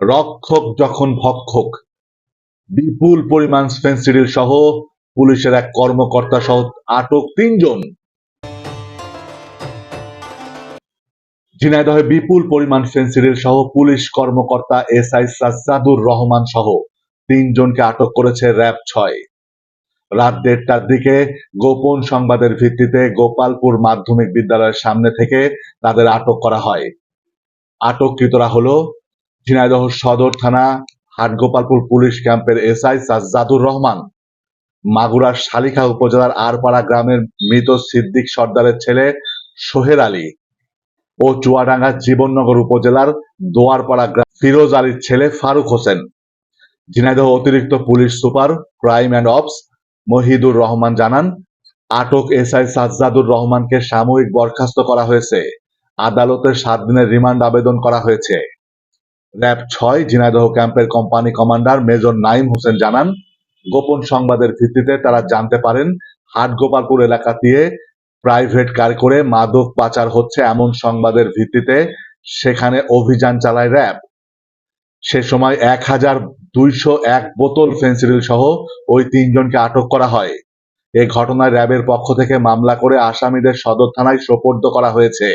রক্ষক যখন ভক্ষক, বিপুল পরিমাণ ফেন্সিডিল সহ পুলিশের এক কর্মকর্তা সহ আটক তিনজন। ঝিনাইদহে বিপুল পরিমাণ ফেন্সিডিল সহ পুলিশ কর্মকর্তা এস আই সাজ্জাদুর রহমান সহ তিনজনকে আটক করেছে র্যাব ছয়। রাত দেড়টার দিকে গোপন সংবাদের ভিত্তিতে গোপালপুর মাধ্যমিক বিদ্যালয়ের সামনে থেকে তাদের আটক করা হয়। আটককৃতরা হলো ঝিনাইদহ সদর থানা, হাটগোপালপুর পুলিশ ক্যাম্পের এসআই সাজ্জাদুর রহমান মাগুরার শালিখা উপজেলার আরপাড়া গ্রামের মৃত সিদ্দিক সর্দারের ছেলে সোহের আলী ও চুয়াডাঙ্গা জীবননগর উপজেলার দোয়ারপাড়া গ্রাম ফিরোজ আলীর ছেলে ফারুক হোসেন। ঝিনাইদহ অতিরিক্ত police super, crime and ops, Mohidur Rahman জানান, আটক এসআই সাজ্জাদুর রহমানকে সাময়িক বরখাস্ত করা হয়েছে। আদালতে সাত দিনের রিমান্ড আবেদন করা হয়েছে। র্যাব ছয়, ঝিনাইদহ ক্যাম্পের company commander major Naim Hossain জানান, গোপন সংবাদের ভিত্তিতে তারা জানতে পারেন, হাটগোপালপুর এলাকা দিয়ে প্রাইভেট কার করে মাদক পাচার হচ্ছে এমন সংবাদের ভিত্তিতে সেখানে অভিযান চালায় র্যাব। সে সময় এক হাজার দুইশো এক বোতল ফেন্সিডিল সহ ওই তিনজনকে আটক করা হয়। এ ঘটনায় র্যাবের পক্ষ থেকে মামলা করে আসামিদের সদর থানায় সোপর্দ করা হয়েছে।